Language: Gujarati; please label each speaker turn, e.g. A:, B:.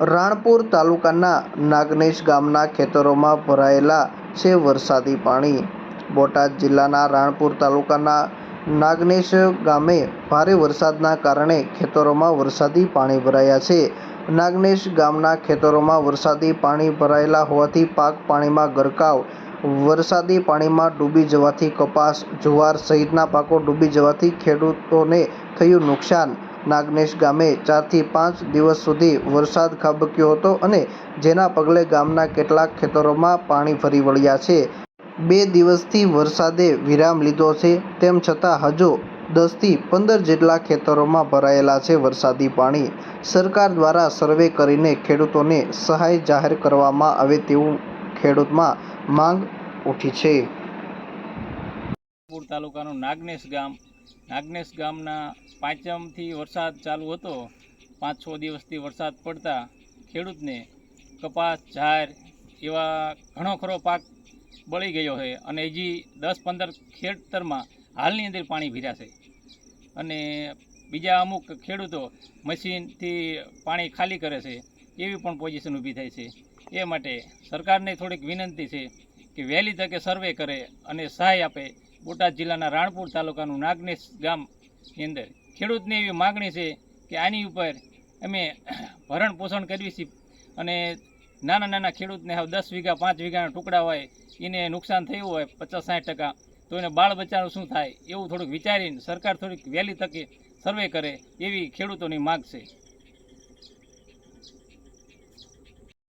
A: રાણપુર તાલુકાના નાગનેશ ગામના ખેતરોમાં ભરાયેલા છે વરસાદી પાણી. બોટાદ જિલ્લાના રાણપુર તાલુકાના નાગનેશ ગામે ભારે વરસાદના કારણે ખેતરોમાં વરસાદી પાણી ભરાયા છે. નાગનેશ ગામના ખેતરોમાં વરસાદી પાણી ભરાયેલા હોવાથી પાક પાણીમાં ગરકાવ, વરસાદી પાણીમાં ડૂબી જવાથી કપાસ, જુવાર સહિતના પાકો ડૂબી જવાથી ખેડૂતોને થયું નુકસાન. નાગનેશ ગામે ચારથી પાંચ દિવસ સુધી વરસાદ ખાબક્યો હતો અને જેના પગલે ગામના કેટલાક ખેતરોમાં પાણી ફરી વળ્યા છે. બે દિવસથી વરસાદે વિરામ લીધો છે, તેમ છતાં હજુ દસથી પંદર જેટલા ખેતરોમાં ભરાયેલા છે વરસાદી પાણી. સરકાર દ્વારા સર્વે કરીને ખેડૂતોને સહાય જાહેર કરવામાં આવે તેવું ખેડૂતમાં માંગ ઉઠી છે.
B: તાલુકાનું નાગનેશ ગામ નાગનેશ ગામના પાંચમથી વરસાદ ચાલુ હતો. પાંચ છ દિવસથી વરસાદ પડતા ખેડૂતને કપાસ, ઝાર એવા ઘણો ખરો પાક બળી ગયો છે અને હજી દસ પંદર ખેતરમાં હાલની અંદર પાણી ભીરાશે અને બીજા અમુક ખેડૂતો મશીનથી પાણી ખાલી કરે છે, એવી પણ પોઝિશન ઊભી થાય છે. એ માટે સરકારને થોડીક વિનંતી છે કે વહેલી તકે સર્વે કરે અને સહાય આપે બોટાદ જિલ્લાના રાણપુર તાલુકાનું નાગનેશ ગામની અંદર. ખેડૂતની એવી માગણી છે કે આની ઉપર અમે ભરણ પોષણ કરવી છીએ અને નાના નાના ખેડૂતને હવે દસ વીઘા, પાંચ વીઘાના ટુકડા હોય, એને નુકસાન થયું હોય પચાસ સાઠ ટકા, તો એને બાળ બચ્ચાનું શું થાય? એવું થોડુંક વિચારીને સરકાર થોડીક વહેલી તકે સર્વે કરે એવી ખેડૂતોની માગ છે.